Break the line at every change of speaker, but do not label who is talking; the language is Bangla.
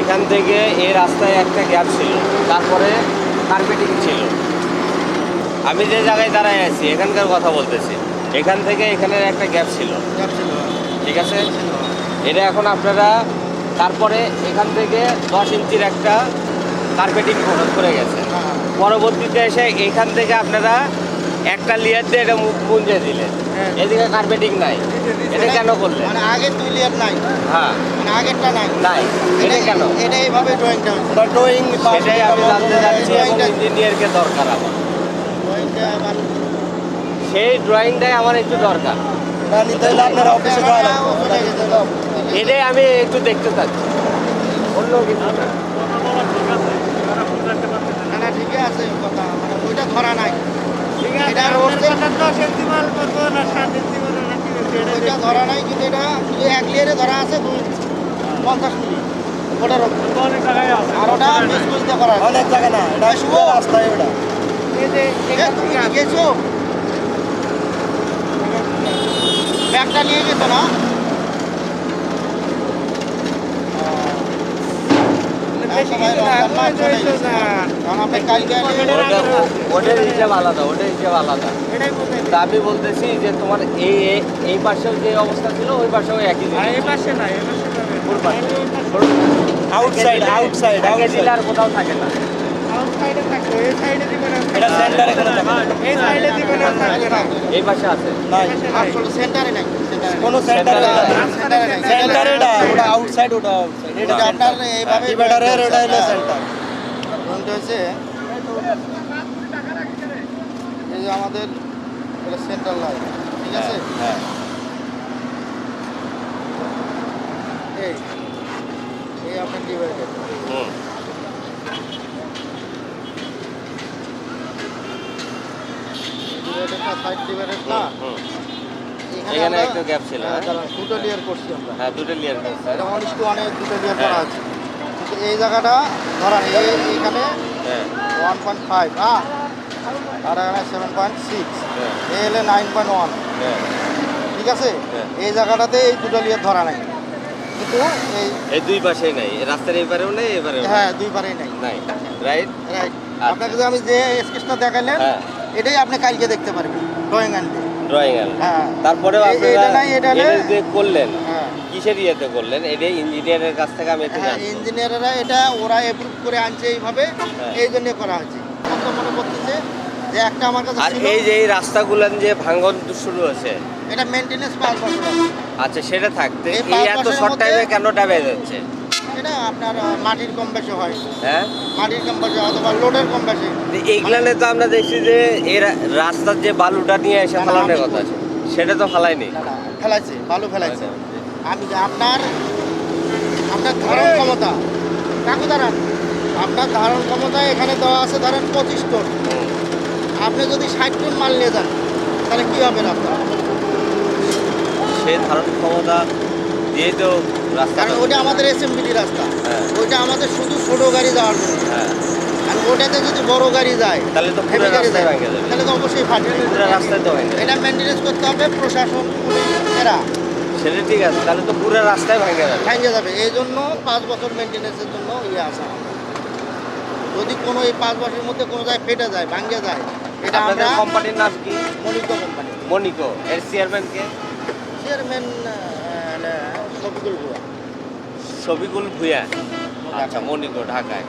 এখান থেকে এ রাস্তায় একটা গ্যাপ ছিল। তারপরে কার্পেটিং ছিল। আমি যে জায়গায় দাঁড়ায় আছি এখানকার কথা বলতেছি। এখান থেকে এখানের একটা গ্যাপ ছিল। ঠিক আছে? এটা এখন আপনারা তারপরে এখান থেকে দশ ইঞ্চির একটা কার্পেটিং করে গেছে। পরবর্তীতে এসে এখান থেকে আপনারা একটা লেয়ার দিয়ে এটা মুখ মুঞ্জে দিলে।
হ্যাঁ।
এদিকে কার্পেটিং নাই। এটা কেন করলে
মানে আগে দুই লেয়ার নাই।
হ্যাঁ।
মানে আগেরটা নাই।
নাই। এটা কেন?
এটা এইভাবে ড্রয়িংটা হয়েছে ড্রয়িং
সেটাই আমি জানতে চাচ্ছি ইঞ্জিনিয়ারকে দরকার আমার। সেই ড্রয়িংটাই আমার একটু দরকার।
আপনার অফিসে
এটাই আমি একটু দেখতে চাচ্ছি। অন্য কিছু না।
ঠিকই আছে কথা। মানে ওইটা ধরা নাই। এটা ওইটা ধরা নাই কিন্তু এটা শুধু এক লেয়ারে ধরা আছে পঞ্চাশ ওটার ওপরে। আর ওটা মিলি করা অনেক জায়গা না এটা শুভ রাস্তায় ওটা। তুমি গেছো? ব্যাগটা নিয়ে গেছো না? কারণ আপনি কালকে
ওটার হিসাব আলাদা ওটার হিসাব আলাদা। তা আমি বলতেছি যে তোমার এই এই- এই পাশেও যে অবস্থা ছিল ওই পাশেও একই জিনিস।
আউটসাইড আউটসাইড
একে দিলে আর কোথাও থাকে না।
এটা সেন্টারে কোনো
এই পাশে আছে।
নাই। আসলে সেন্টারে নাই কোনো
সেন্টারে
সেন্টারে নাই। সেন্টারে এটা ওটা আউটসাইড ওটা আউটসাইড এটা আপনার এইভাবে ডিভাইডারের ওটা হলো সেন্টার হচ্ছে এই যে আমাদের এটা সেন্টার লাইন ঠিক আছে?
হ্যাঁ
এই এই আপনার ডিভাইডার সাইড ডিভাইডার না। এখানে
একটু গ্যাপ ছিল
হ্যাঁ,
হ্যাঁ?
দুটো লেয়ার করছি আমরা।
হ্যাঁ দুটো লেয়ার করছে
এটা অনেক অনেক দুটো লেয়ার
হ্যাঁ।
করা আছে। কিন্তু এই জায়গাটা ধরান এই এখানে
হ্যাঁ।
ওয়ান পয়েন্ট ফাইভ হ্যাঁ? আর এখানে সেভেন পয়েন্ট সিক্স
হ্যাঁ।
এ হলে নাইন পয়েন্ট ওয়ান
হ্যাঁ।
ঠিক আছে?
হ্যাঁ।
এই জায়গাটাতে এই দুটো লেয়ার ধরা নাই। কিন্তু এই
এই দুই পাশেই নাই। রাস্তার এই পারেও নেই এবারেও
হ্যাঁ দুই পারেই নাই।
নাই রাইট
রাইট আপনাকে যে আমি যে স্কেচটা দেখালেন
হ্যাঁ।
এটাই আপনি কালকে দেখতে পারবেন ড্রয়িং আনলে
ড্রয়িং এল
হ্যাঁ।
তারপরেও
এটা নাই, এটা
এটা যে করলেন।
হ্যাঁ।
কিসের ইয়েতে করলেন? এটাই ইঞ্জিনিয়ারের কাছ থেকে আমি
হ্যাঁ ইঞ্জিনিয়াররা এটা ওরা অ্যাপ্রুভ করে আনছে এইভাবে
হ্যাঁ।
এই জন্য করা হয়েছে। কত মনে করতেছে যে একটা আমার কাছে
আর এই যে এই রাস্তাগুলো যে ভাঙন শুরু হয়েছে?
এটা মেনটেনেন্স পাঁচ বছর আছে।
আচ্ছা সেটা থাকতে
এই
এত শর্ট টাইমে কেন ড্যামেজ
এটা আপনার মাটির কম বেশি হয়।
হ্যাঁ?
মাটির কম বেশি অথবা লোডের কম বেশি।
এইগুলানে তো আমরা দেখছি যে এই রা- রাস্তার যে বালুটা নিয়ে এসে
না, না,
ফালানোর কথা
বলছি।
সেটা তো ফালাইনি
না, না, ফেলাইছে ভালো ফেলাইছে। আমি আপনার আপনার ধারণ ক্ষমতা কাকু দাঁড়ান। আপনার ধারণ ক্ষমতা এখানে দেওয়া আছে ধরেন পঁচিশ টন। আপনি যদি ষাট টন মাল নিয়ে যান তাহলে কী হবে আপনার?
সেই ধারণ ক্ষমতা দিয়ে তো রাস্তা
কারণ ওটা আমাদের এসএমবিডি রাস্তা।
হ্যাঁ।
ওইটা আমাদের শুধু ছোট গাড়ি যাওয়ার জন্য।
হ্যাঁ।
আর ওটাতে যদি বড় গাড়ি যায়
তাহলে তো
হেভি গাড়ি যায় তাহলে তো অবশ্যই ফাটবে
রাস্তায় তো যাবে
এটা মেনটেনেন্স করতে হবে প্রশাসন পুলিশ এরা।
সেটা ঠিক আছে তাহলে তো পুরো রাস্তায় ভেঙে যাবে।
ভেঙে যাবে। এই জন্য পাঁচ বছর মেনটেনেন্সের জন্য ইয়ে আসা যদি কোনো এই পাঁচ বছরের মধ্যে কোনো জায়গায় ফেটে যায় ভাঙে যায় এটা আমরা
কোম্পানির নাম কি?
মনিত কোম্পানি
মনিকো এর চেয়ারম্যান কে?
চেয়ারম্যান
শফিকুল ভূয়া। আচ্ছা মনিকো ঢাকায়।